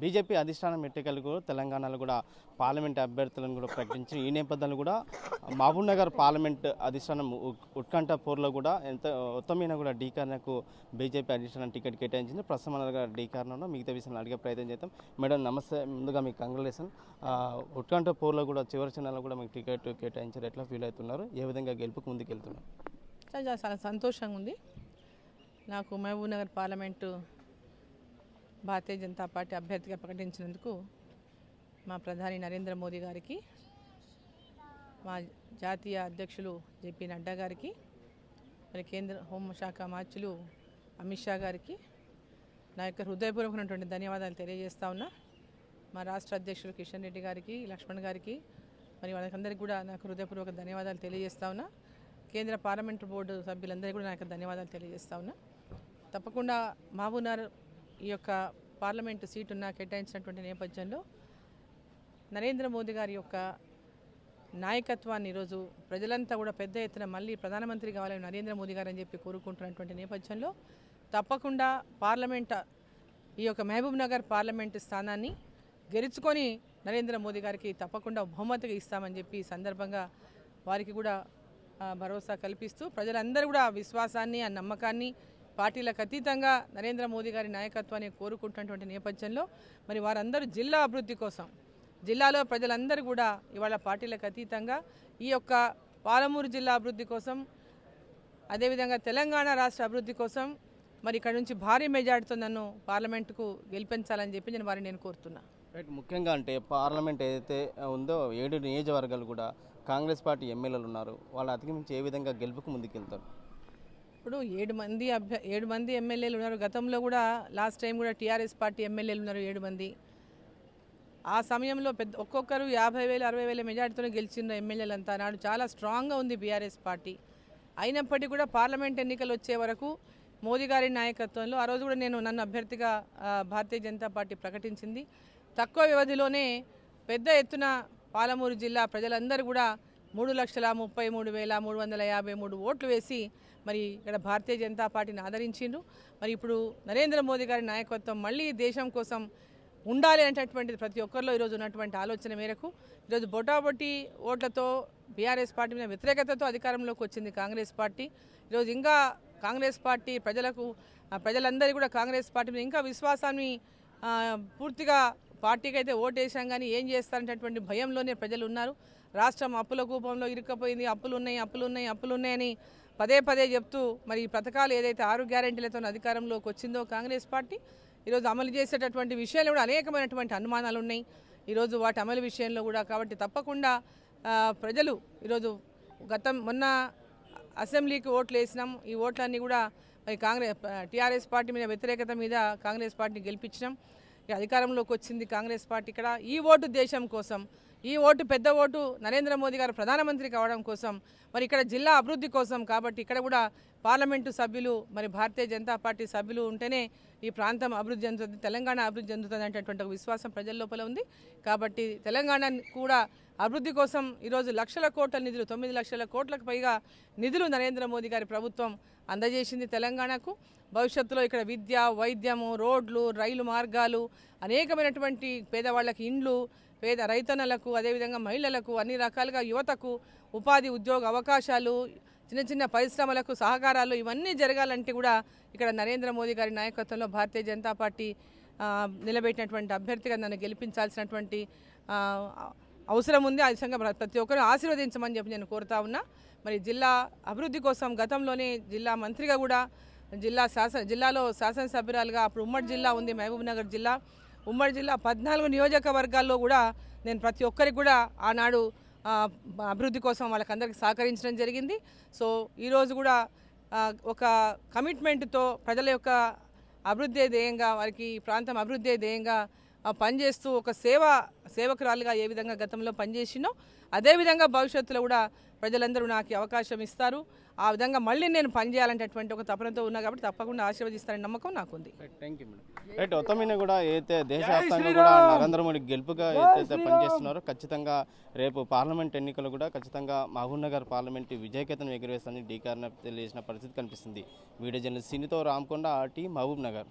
BJP అధిష్టానం ఎన్నికలు కూడా తెలంగాణలో కూడా పార్లమెంట్ అభ్యర్థులను కూడా ప్రకటించి ఈ నేపథ్యంలో కూడా మహబూబ్ నగర్ పార్లమెంట్ అధిష్టానం ఉత్కంఠపూర్లో కూడా ఎంత ఉత్తమైన కూడా డీకార్నకు బీజేపీ అధిష్టానం టికెట్ కేటాయించింది. ప్రస్తుతం మన దగ్గర మిగతా విషయాలు అడిగే ప్రయత్నం చేద్దాం. మేడం నమస్తే. ముందుగా మీకు కంగ్రాలేషన్ ఉత్కంఠ పోర్లో కూడా చివరి చిన్నలో కూడా మీకు టికెట్ కేటాయించారు. ఎట్లా ఫీల్ అవుతున్నారు? ఏ విధంగా గెలుపుకు ముందుకు వెళ్తున్నారు చాలా చాలా సంతోషంగా ఉంది. నాకు మహబూబ్ నగర్ పార్లమెంటు భారతీయ జనతా పార్టీ అభ్యర్థిగా ప్రకటించినందుకు మా ప్రధాని నరేంద్ర మోదీ గారికి మా జాతీయ అధ్యక్షులు జేపీ నడ్డా గారికి మరి కేంద్ర హోంశాఖ మార్చులు అమిత్ షా గారికి నా యొక్క హృదయపూర్వకమైనటువంటి ధన్యవాదాలు తెలియజేస్తా ఉన్నా. మా రాష్ట్ర అధ్యక్షులు కిషన్ రెడ్డి గారికి లక్ష్మణ్ గారికి మరి వాళ్ళకందరికీ కూడా నాకు హృదయపూర్వక ధన్యవాదాలు తెలియజేస్తా ఉన్నా. కేంద్ర పార్లమెంటు బోర్డు సభ్యులందరికీ కూడా నాకు ధన్యవాదాలు తెలియజేస్తా ఉన్నా. తప్పకుండా మహబూబ్నగర్ ఈ యొక్క పార్లమెంటు సీటున్న కేటాయించినటువంటి నేపథ్యంలో నరేంద్ర మోదీ గారి యొక్క నాయకత్వాన్ని ఈరోజు ప్రజలంతా కూడా పెద్ద ఎత్తున మళ్ళీ ప్రధానమంత్రి కావాలని నరేంద్ర మోదీ గారు అని చెప్పి కోరుకుంటున్నటువంటి నేపథ్యంలో తప్పకుండా పార్లమెంట్ ఈ యొక్క మహబూబ్ నగర్ పార్లమెంటు స్థానాన్ని గెలుచుకొని నరేంద్ర మోదీ గారికి తప్పకుండా బహుమతిగా ఇస్తామని చెప్పి సందర్భంగా వారికి కూడా భరోసా కల్పిస్తూ ప్రజలందరూ కూడా ఆ విశ్వాసాన్ని ఆ నమ్మకాన్ని పార్టీలకు అతీతంగా నరేంద్ర మోదీ గారి నాయకత్వాన్ని కోరుకుంటున్నటువంటి నేపథ్యంలో మరి వారందరూ జిల్లా అభివృద్ధి కోసం జిల్లాలో ప్రజలందరూ కూడా ఇవాళ పార్టీలకు అతీతంగా ఈ యొక్క పాలమూరు జిల్లా అభివృద్ధి కోసం అదేవిధంగా తెలంగాణ రాష్ట్ర అభివృద్ధి కోసం మరి ఇక్కడ నుంచి భారీ మెజార్టీతో నన్ను పార్లమెంటుకు గెలిపించాలని చెప్పి నేను వారిని నేను కోరుతున్నా. రైట్ ముఖ్యంగా అంటే పార్లమెంట్ ఏదైతే ఉందో ఏడు నియోజకవర్గాలు కూడా కాంగ్రెస్ పార్టీ ఎమ్మెల్యేలు ఉన్నారు. వాళ్ళు అధిగమించి ఏ విధంగా గెలుపుకు ముందుకెళ్తారు? ఇప్పుడు ఏడు మంది అభ్య ఏడు మంది ఎమ్మెల్యేలు ఉన్నారు. గతంలో కూడా లాస్ట్ టైం కూడా టీఆర్ఎస్ పార్టీ ఎమ్మెల్యేలు ఉన్నారు ఏడు మంది. ఆ సమయంలో పెద్ద ఒక్కొక్కరు యాభై వేలు అరవై వేల మెజార్టీతో గెలిచిన ఎమ్మెల్యేలు అంతా నాడు చాలా స్ట్రాంగ్గా ఉంది బీఆర్ఎస్ పార్టీ. అయినప్పటికీ కూడా పార్లమెంట్ ఎన్నికలు వచ్చే వరకు మోదీ గారి నాయకత్వంలో ఆ రోజు కూడా నేను నన్ను అభ్యర్థిగా భారతీయ జనతా పార్టీ ప్రకటించింది. తక్కువ వ్యవధిలోనే పెద్ద ఎత్తున పాలమూరు జిల్లా ప్రజలందరూ కూడా మూడు లక్షల ముప్పై మూడు వేల మూడు వందల యాభై మూడు ఓట్లు వేసి మరి ఇక్కడ భారతీయ జనతా పార్టీని ఆదరించిండ్రు. మరి ఇప్పుడు నరేంద్ర మోదీ గారి నాయకత్వం మళ్ళీ దేశం కోసం ఉండాలి అనేటటువంటిది ప్రతి ఒక్కరిలో ఈరోజు ఉన్నటువంటి ఆలోచన మేరకు ఈరోజు బొటాబొట్టి ఓట్లతో బీఆర్ఎస్ పార్టీ మీద వ్యతిరేకతతో అధికారంలోకి వచ్చింది కాంగ్రెస్ పార్టీ. ఈరోజు ఇంకా కాంగ్రెస్ పార్టీ ప్రజలకు ఆ, ప్రజలందరూ కూడా కాంగ్రెస్ పార్టీ మీద ఇంకా విశ్వాసాన్ని పూర్తిగా పార్టీకి అయితే ఓటేసాం కానీ ఏం చేస్తారనేటటువంటి భయంలోనే ప్రజలు ఉన్నారు రాష్ట్రం అప్పుల కూపంలో ఇరుక్కపోయింది. అప్పులు ఉన్నాయి అప్పులు ఉన్నాయి అప్పులు ఉన్నాయని పదే పదే చెప్తూ మరి ఈ పథకాలు ఏదైతే ఆరు గ్యారెంటీలతో అధికారంలోకి వచ్చిందో కాంగ్రెస్ పార్టీ ఈరోజు అమలు చేసేటటువంటి విషయాలు కూడా అనేకమైనటువంటి అనుమానాలు ఉన్నాయి ఈరోజు వాటి అమలు విషయంలో కూడా కాబట్టి తప్పకుండా ప్రజలు ఈరోజు గతం మొన్న అసెంబ్లీకి ఓట్లు వేసినాం. ఈ ఓట్లన్నీ కూడా మరి కాంగ్రెస్ టీఆర్ఎస్ పార్టీ మీద వ్యతిరేకత మీద కాంగ్రెస్ పార్టీని గెలిపించినాం. అధికారంలోకి వచ్చింది కాంగ్రెస్ పార్టీ ఇక్కడ. ఈ ఓటు దేశం కోసం ఈ ఓటు పెద్ద ఓటు నరేంద్ర మోదీ గారు ప్రధానమంత్రి కావడం కోసం మరి ఇక్కడ జిల్లా అభివృద్ధి కోసం కాబట్టి ఇక్కడ కూడా పార్లమెంటు సభ్యులు మరి భారతీయ జనతా పార్టీ సభ్యులు ఉంటేనే ఈ ప్రాంతం అభివృద్ధి చెందుతుంది తెలంగాణ అభివృద్ధి చెందుతుంది అనేటటువంటి ఒక విశ్వాసం ప్రజల లోపల ఉంది. కాబట్టి తెలంగాణ కూడా అభివృద్ధి కోసం ఈరోజు లక్షల కోట్ల నిధులు తొమ్మిది లక్షల కోట్లకు పైగా నిధులు నరేంద్ర మోదీ గారి ప్రభుత్వం అందజేసింది తెలంగాణకు. భవిష్యత్తులో ఇక్కడ విద్య వైద్యము రోడ్లు రైలు మార్గాలు అనేకమైనటువంటి పేదవాళ్ళకి ఇండ్లు పేద రైతన్నలకు అదేవిధంగా మహిళలకు అన్ని రకాలుగా యువతకు ఉపాధి ఉద్యోగ అవకాశాలు చిన్న చిన్న పరిశ్రమలకు సహకారాలు ఇవన్నీ జరగాలంటే కూడా ఇక్కడ నరేంద్ర మోదీ గారి నాయకత్వంలో భారతీయ జనతా పార్టీ నిలబెట్టినటువంటి అభ్యర్థిగా నన్ను గెలిపించాల్సినటువంటి అవసరం ఉంది ఆ విధంగా ప్రతి ఒక్కరు ఆశీర్వదించమని చెప్పి నేను కోరుతా ఉన్నా. మరి జిల్లా అభివృద్ధి కోసం గతంలోనే జిల్లా మంత్రిగా కూడా జిల్లా శాసన జిల్లాలో శాసనసభ్యురాలుగా అప్పుడు ఉమ్మడి జిల్లా ఉంది మహబూబ్నగర్ జిల్లా. ఉమ్మడి జిల్లా పద్నాలుగు నియోజకవర్గాల్లో కూడా నేను ప్రతి ఒక్కరికి కూడా ఆనాడు అభివృద్ధి కోసం వాళ్ళకందరికీ సహకరించడం జరిగింది. సో ఈరోజు కూడా ఒక కమిట్మెంట్తో ప్రజల యొక్క అభివృద్ధి ధ్యేయంగా వారికి ప్రాంతం అభివృద్ధి ధ్యేయంగా పనిచేస్తూ ఒక సేవ సేవకురాలుగా ఏ విధంగా గతంలో పనిచేసినో అదేవిధంగా భవిష్యత్తులో కూడా ప్రజలందరూ నాకు అవకాశం ఇస్తారు. ఆ విధంగా మళ్ళీ నేను పనిచేయాలనేటటువంటి ఒక తపనతో ఉన్నా కాబట్టి తప్పకుండా ఆశీర్వదిస్తానని నమ్మకం నాకుంది. రైట్ కూడా దేశవ్యాప్తంగా కూడా నరేంద్ర మోడీ గెలుపుగా ఏదైతే పనిచేస్తున్నారో ఖచ్చితంగా రేపు పార్లమెంట్ ఎన్నికలు కూడా ఖచ్చితంగా మహబూబ్ నగర్ పార్లమెంట్ విజయకేతనం ఎగురవేస్తానని డీకార్న తెలియజేసిన పరిస్థితి కనిపిస్తుంది వీడియో జర్నలిస్ట్ సినితో రామకొండ ఆర్టీ మహబూబ్ నగర్